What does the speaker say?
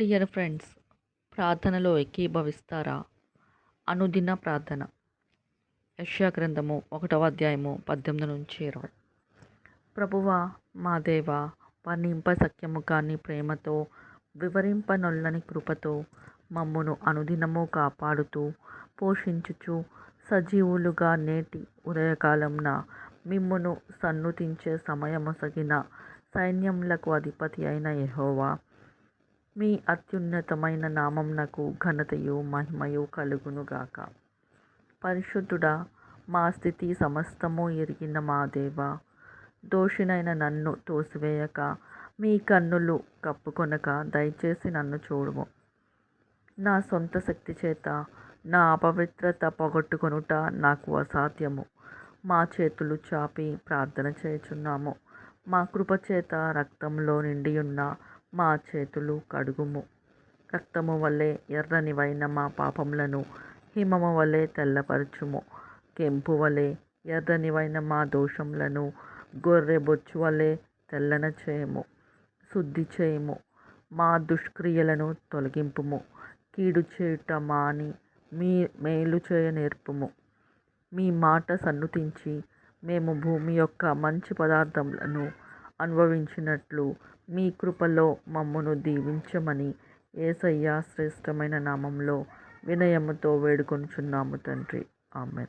Dear friends ప్రార్థనలో ఏకీభవిస్తారా? అనుదిన ప్రార్థన. యష్యా గ్రంథము ఒకటవ అధ్యాయము పద్దెనిమిది నుంచి ఇరవై. ప్రభువ మా దేవ వర్ణింప సఖ్యము కాని ప్రేమతో వివరింపనొల్లని కృపతో మమ్మును అనుదినము కాపాడుతూ పోషించుచు సజీవులుగా నేటి ఉదయకాలంన మిమ్మును సన్నుతించే సమయమొసగిన సైన్యములకు అధిపతి అయిన యహోవా. మీ అత్యున్నతమైన నామంనకు ఘనతయు మహిమయు కలుగునుగాక పరిశుద్ధుడా మా స్థితి సమస్తము ఎరిగిన మా దేవ దోషినైన నన్ను తోసివేయక మీ కన్నులు కప్పుకొనక దయచేసి నన్ను చూడము. నా సొంత శక్తి చేత నా అపవిత్రత పోగొట్టుకొనుట నాకు అసాధ్యము. మా చేతులు చాపి ప్రార్థన చేయుచున్నాము. మా కృపచేత రక్తంలో నిండియున్న మా చేతులు కడుగుము. రక్తము వలె ఎర్రనివైన మా పాపములను హిమము వలె తెల్లపరచుము. కెంపు వలె ఎర్రనివైన మా దోషములను గొర్రె బొచ్చు వలె తెల్లన చేయము. శుద్ధి చేయము. మా దుష్క్రియలను తొలగింపుము. కీడు చేయుట మాని మీ మేలు చేయ నేర్పుము. మీ మాట సన్నుతించి మేము భూమి యొక్క మంచి పదార్థములను అనుభవించినట్లు మీ కృపలో మమ్మును దీవించమని యేసయ్య శ్రేష్టమైన నామంలో వినయముతో వేడుకొనుచున్నాము తండ్రి. ఆమె